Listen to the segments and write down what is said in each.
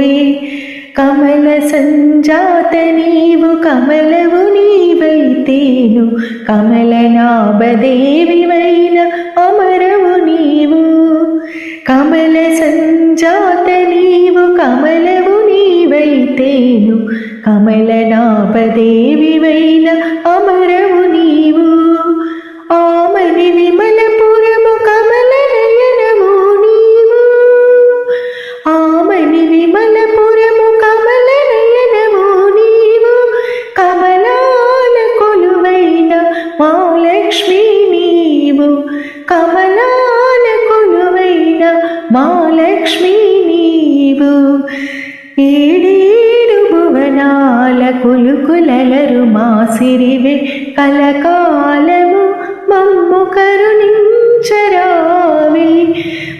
మమ్మేలుకోవే కమల సంజాత నీవు కమలవు నీవైతేను. కమలనాభదేవివైన అమరవు నీవు. కమల సంజాత నీవు కమలవు నీవైతేను. కమలనాభదేవివైన అమరవు మా లక్ష్మీ నీవు ఏడేడు భువనాల కులుకులలరు మా సిరివే కలకాలము మమ్ము కరుణించరావే.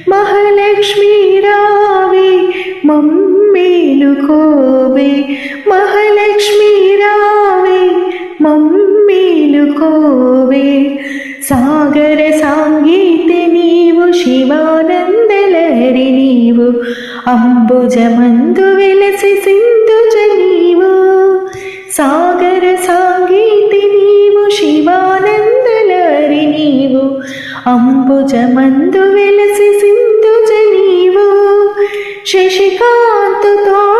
మహాలక్ష్మీ రావే మమ్మేలుకోవే. మహాలక్ష్మీ రావే మమ్మేలుకోవే. సాగర సాంగీత నీవు శివాన నీవు అంబుజమందు వెలసి సింధుజ నీవు. సాగర సాంగీతి నీవు శివానందలహరి నీవు. అంబుజమందు వెలసి సింధుజ నీవు. శశికాంతుతో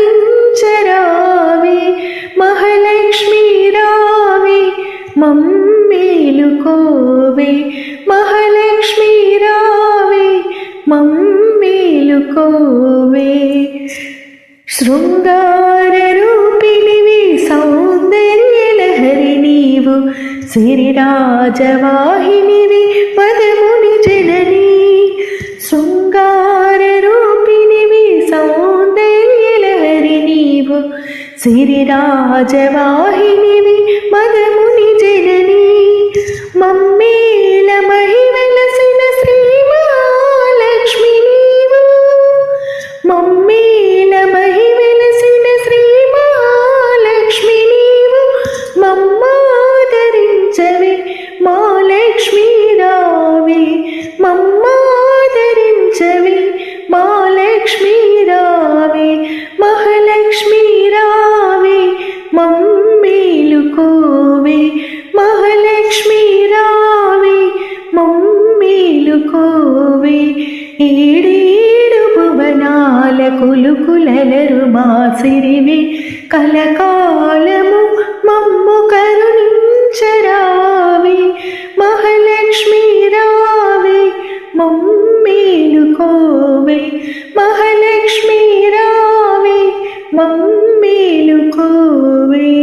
శృంగార రూపిణివి సౌందర్య లహరి నీవు సిరిరాజవాహినివి పదముని జనని శృంగార రూపిణివి సౌందర్య లహరి నీవు సిరిరాజవాహినివి పదముని జనని మమ్మీ మా లక్ష్మీ రావే మమ్మాదరించవే. మా లక్ష్మీ రావే మహాలక్ష్మీ రావే మమ్మేలుకోవే. మహాలక్ష్మీ రావే మమ్మేలుకోవే. ఏడేడు భువనాల కులుకులలరు మా సిరివి. కలకాలము మమ్ము కరుణించరా. മേലുകോവേ